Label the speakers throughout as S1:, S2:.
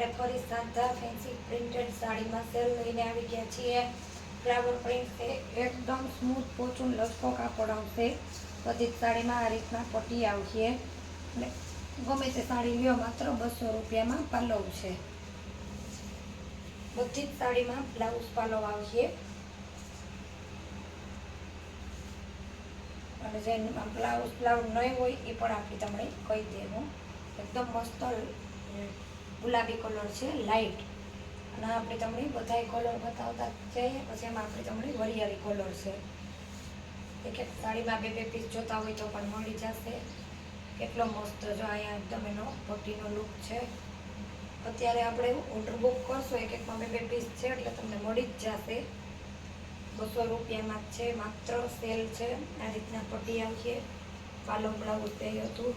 S1: આપણે ફરી શાનદાર ફેન્સી પ્રિન્ટેડ સાડીમાં સેલ લઈને આવી ગયા છીએ. ફ્લાવર પ્રિન્ટ એકદમ સ્મૂથ પોચું લસકો કાપડ આવશે. બધી સાડીમાં આ રીતના પટ્ટી આવશે. અને ગમે તે સાડી લ્યો, માત્ર બસો રૂપિયામાં પાલવ છે. બધી જ સાડીમાં બ્લાઉઝ પાલવ આવશે. અને જેમાં બ્લાઉઝ બ્લાઉઝ નહીં હોય, એ પણ આપણે તમને કહી દેવું. એકદમ મસ્ત ગુલાબી કલર છે લાઇટ અને આપણે તમને બધાય કલર બતાવતા જઈએ, પછી એમાં આપણે તમને વરિયાળી કલર છે. એક એક સાડીમાં બે બે પીસ જોતા હોય તો પણ મળી જશે. કેટલો મસ્ત જો અહીંયા એકદમ એનો પટ્ટીનો લુક છે. અત્યારે આપણે ઓર્ડર બુક કરશો, એક એકમાં બે બે પીસ છે, એટલે તમને મળી જ જશે. બસો રૂપિયામાં જ છે, માત્ર સેલ છે. આ રીતના પટ્ટી આવશે પાલો બ્લાઉઝ તે હતું.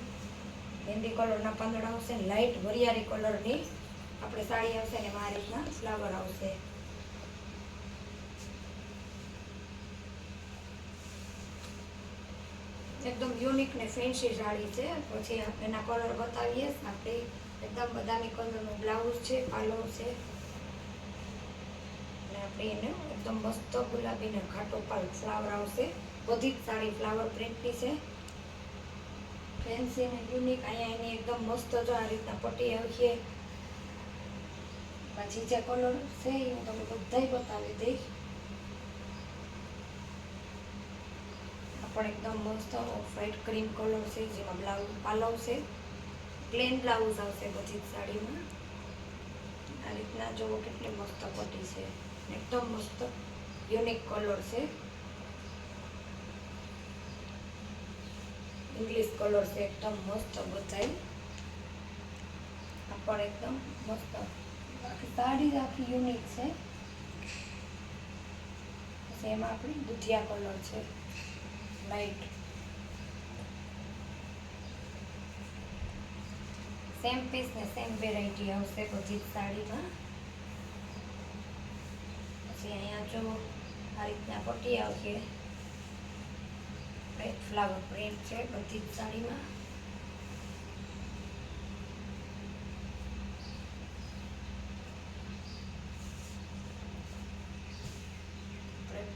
S1: મહેંદી કલરના પાંદડા આવશે લાઇટ વરિયાળી કલરની આપણે સાડી આવશે ને આ રીતના ફ્લાવર આવશે. એકદમ યુનિક ને ફેન્સી સાડી છે. પછી એના કલર બતાવીએ. આપણે એકદમ બદામી કલરનું બ્લાઉઝ છે, પાલો છે. અને આપણે એને એકદમ મસ્ત ગુલાબી ને ઘાટો પાલ ફ્લાવર આવશે. બધી જ સાડી ફ્લાવર પ્રિન્ટની છે. ફેન્સી ને યુનિક અહીંયા એની એકદમ મસ્ત જો આ રીતના પટ્ટી આવીએ પછી જે કલર છે એ હું તમને બધાય બતાવી દઈશ. પણ એકદમ મસ્ત ઓફ વ્હાઈટ ક્રીમ કલર છે, જેમાં બ્લાઉઝ પાલવ છે. પ્લેન બ્લાઉઝ આવશે બધી જ સાડીમાં. આ રીતના જોવો કેટલી મસ્ત પટ્ટી છે. એકદમ મસ્ત યુનિક કલર છે. ઇંગ્લિશ કલર છે એકદમ મસ્ત બધાય. પણ એકદમ મસ્ત. આખી સાડી આખી યુનિક છે. પછી એમાં આપણી દુધિયા કલર છે. લાઈટ સેમ પીસ ને સેમ વેરાયટી આવશે બધી સાડીમાં. પછી અહીંયા જો આ રીતના પટ્ટી આવશે. ફ્લાવર પ્રિન્ટ છે બધી જ સાડીમાં.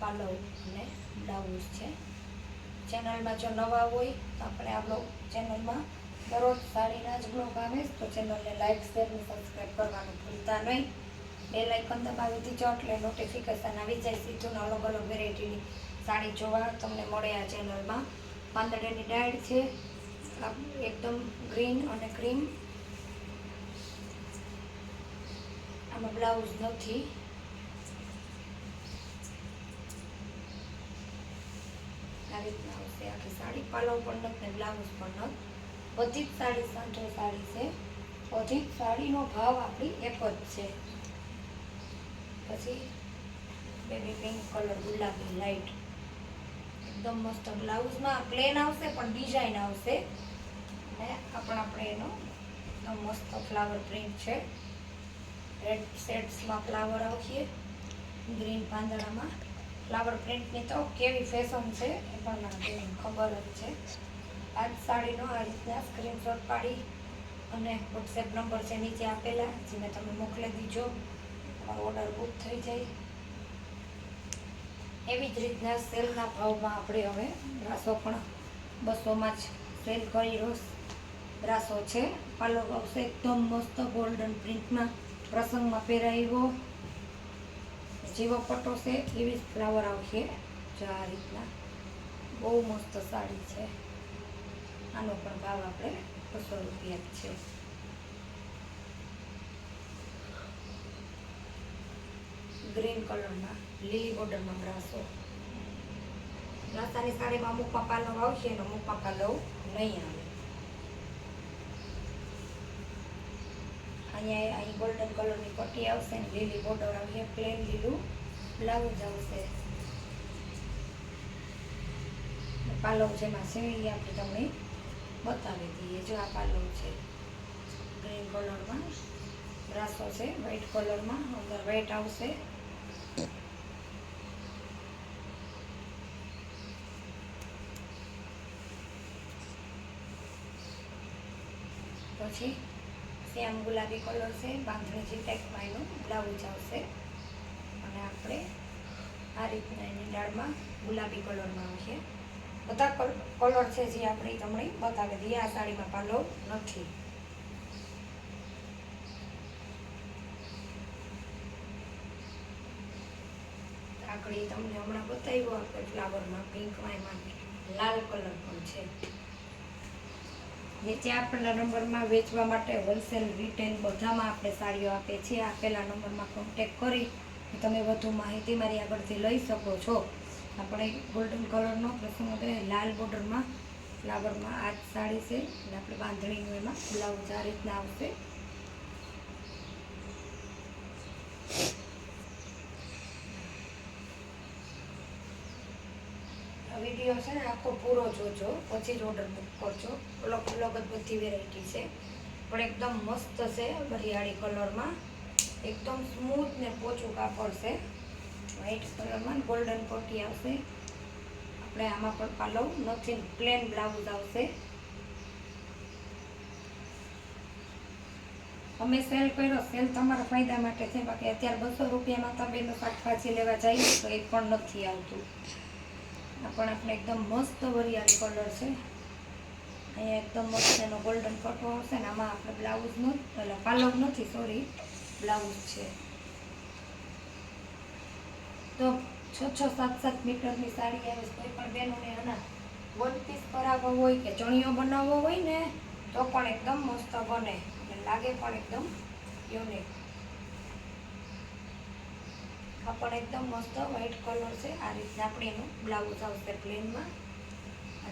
S1: પાલવ અને બ્લાઉઝ છે. ચેનલમાં જો નવા હોય તો આપણે આપણો ચેનલમાં દરરોજ સાડીના જ બ્લોગ આવે તો ચેનલને લાઈક, શેર અને સબસ્ક્રાઈબ કરવાનું ભૂલતા નહીં. બે લાઇકન દબાવી દીજો એટલે નોટિફિકેશન આવી જાય. સીધું અલગ અલગ વેરાયટીની સાડી જોવા તમને મળે આ ચેનલમાં. પાંદડાની ડાળ છે. એકદમ ગ્રીન અને ક્રીમ આમાં બ્લાઉઝ નથી. આ રીતના આવશે. આખી સાડી પાલવ પણ નથી ને બ્લાઉઝ પણ નથી. બધી જ સાડી સાંજો સાડી છે. બધી જ સાડીનો ભાવ આપણી એક જ છે. પછી બેબી પિંક કલર ગુલાબી લાઈટ એકદમ મસ્ત બ્લાઉઝમાં પ્લેન આવશે પણ ડિઝાઇન આવશે. અને આ આપણે એનો એકદમ મસ્ત ફ્લાવર પ્રિન્ટ છે. રેડ શેડ્સમાં ફ્લાવર આવશે. ગ્રીન પાંદડામાં. ફ્લાવર પ્રિન્ટની તો કેવી ફેશન છે એ પણ ખબર જ છે. આ સાડીનો આ રીતના સ્ક્રીનશોટ પાડી અને વોટ્સએપ નંબર છે નીચે આપેલા, જેને તમે મોકલી દીજો. તમારો ઓર્ડર બુક થઈ જાય. એવી જ રીતના સેલના ભાવમાં આપણે હવે રાસો પણ બસોમાં જ સેલ કરી રોસ રાસો છે. પાલો આવશે એકદમ મસ્ત ગોલ્ડન પ્રિન્ટમાં પ્રસંગમાં પહેરાયો જેવો પટ્ટો છે એવી જ ફ્લાવર આવશે. જો આ રીતના બહુ મસ્ત સાડી છે. આનો પણ ભાવ આપણે બસો રૂપિયા જ છે. ગ્રીન કલરમાં લીલી બોર્ડરમાં બ્રાસો. રાસાની સાડીમાં અમુકમાં પાલવ આવશે અને અમુકમાં પાલવ નહીં આવે. અહીંયા અહીં ગોલ્ડન કલરની પટ્ટી આવશે ને લીલી બોર્ડર આવશે પ્લેન લીલું બ્લાઉઝ આવશે. પાલવ જેમાં એ આપણે તમને બતાવી દઈએ. જો આ પાલવ છે ગ્રીન કલરમાં બ્રાસો છે વ્હાઈટ કલરમાં અંદર વ્હાઈટ આવશે. પછી શ્યામ ગુલાબી કલર છે, બાંધણી જે ટાઈપમાં એનું બ્લાઉઝ આવશે. અને આપણે આ રીતના એની ડાળમાં ગુલાબી કલરમાં આવશે. બધા કલર છે જે આપણે તમને બતાવી દઈએ, આ સાડીમાં પાલો નથી. આગળ તમને હમણાં બતાવ્યો, આપણે ફ્લાવરમાં પિંકમાં એમાં લાલ કલર પણ છે. નીચે આપેલા નંબરમાં વેચવા માટે હોલસેલ રિટેલ બધામાં આપણે સાડીઓ આપીએ છીએ. આપેલા નંબરમાં કોન્ટેક કરી તમે વધુ માહિતી મારી આગળથી લઈ શકો છો. આપણે ગોલ્ડન કલરનો પ્રસંગ હતો લાલ બોર્ડરમાં ફ્લાવરમાં આ સાડી છે. અને આપણે બાંધણીનું એમાં બ્લાઉઝ આ રીતના આવશે. વીડિયો છે ને, આખો પૂરો જોજો પછી જ ઓર્ડર બુક કરજો. અલગ અલગ જ બધી વેરાયટી છે. પણ એકદમ મસ્ત છે હરિયાળી કલરમાં. એકદમ સ્મૂથ ને પોચું કાપડ છે. વ્હાઈટ કલરમાં ગોલ્ડન પટ્ટી આવશે. આપણે આમાં પણ પાલવ નથી પ્લેન બ્લાઉઝ આવશે. અમે સેલ કર્યો. સેલ તમારા ફાયદા માટે છે. બાકી અત્યારે બસો રૂપિયામાં તમે શાકભાજી લેવા જઈએ તો એ પણ નથી આવતું. આ પણ આપણે એકદમ મસ્ત વરિયાળી કલર છે. અહીંયા એકદમ મસ્ત એનો ગોલ્ડન પટ્ટો આવશે ને આમાં આપણે બ્લાઉઝનો એટલે પાલવ નથી સોરી બ્લાઉઝ છે. તો છ છ, સાત સાત મીટરની સાડી આવે કોઈ પણ બહેનોને આના વન પીસ કરાવવો હોય કે ચણિયો બનાવવો હોય ને, તો પણ એકદમ મસ્ત બને. અને લાગે પણ એકદમ યુનિક પણ એકદમ મસ્ત વ્હાઈટ કલર છે. આ રીતના આપણે એનું બ્લાઉઝ આવશે પ્લેનમાં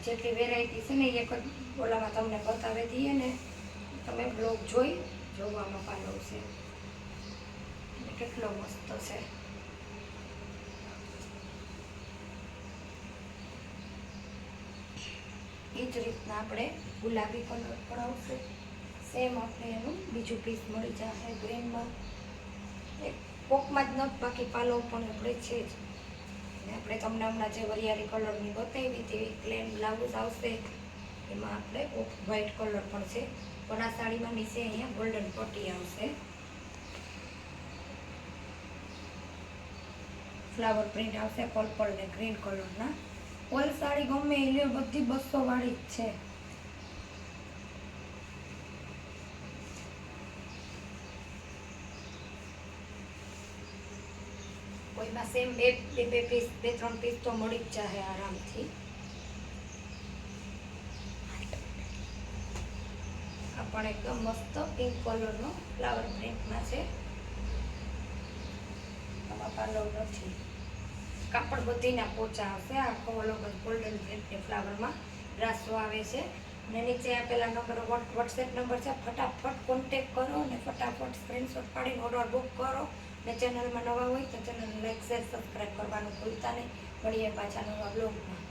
S1: જેટલી વેરાયટી છે ને એક જ ઓલામાં તમને બતાવી દઈએ ને. તમે બ્લોગ જોઈ જોવામાં પાલો છે કેટલો મસ્ત છે. એ જ રીતના આપણે ગુલાબી કલર પણ આવશે. સેમ આપણે એનું બીજું પીસ મળી જશે ગ્રીનમાં કોકમાં જ નથી, બાકી પાલવ પણ આપણે છે જ. આપણે તમને હમણાં જે વરિયાળી કલરની બતાવી તેવી પ્લેન બ્લાઉઝ આવશે, એમાં આપણે ઓફ વ્હાઇટ કલર પણ છે. પણ આ સાડીમાં નીચે અહીંયા ગોલ્ડન પટ્ટી આવશે. ફ્લાવર પ્રિન્ટ આવશે પર્પલ ને ગ્રીન કલરના ઓલ સાડી ગમે એ બધી બસો વાળી જ છે. સેમ બે બે બે પીસ, બે ત્રણ પીસ તો મળી જ જાય આરામથી. આ પણ એકદમ મસ્ત પિંક કલરનો ફ્લાવર પ્રિન્ટમાં છે. આમાં પાલવ નથી. કાપડ બધીના પોચા આવશે આખો અલગ જ ગોલ્ડન પ્રિન્ટની ફ્લાવરમાં રાસો આવે છે. અને નીચે આપેલા નંબર વોટ્સએપ નંબર છે. ફટાફટ કોન્ટેક કરો અને ફટાફટ સ્ક્રીનશોટ પાડીને ઓર્ડર બુક કરો. ને ચેનલમાં નવા હોય તો ચેનલ લાઈક, શેર, સબસ્ક્રાઈબ કરવાનું ભૂલતા નહીં. મળીએ પાછા નવા બ્લોગમાં.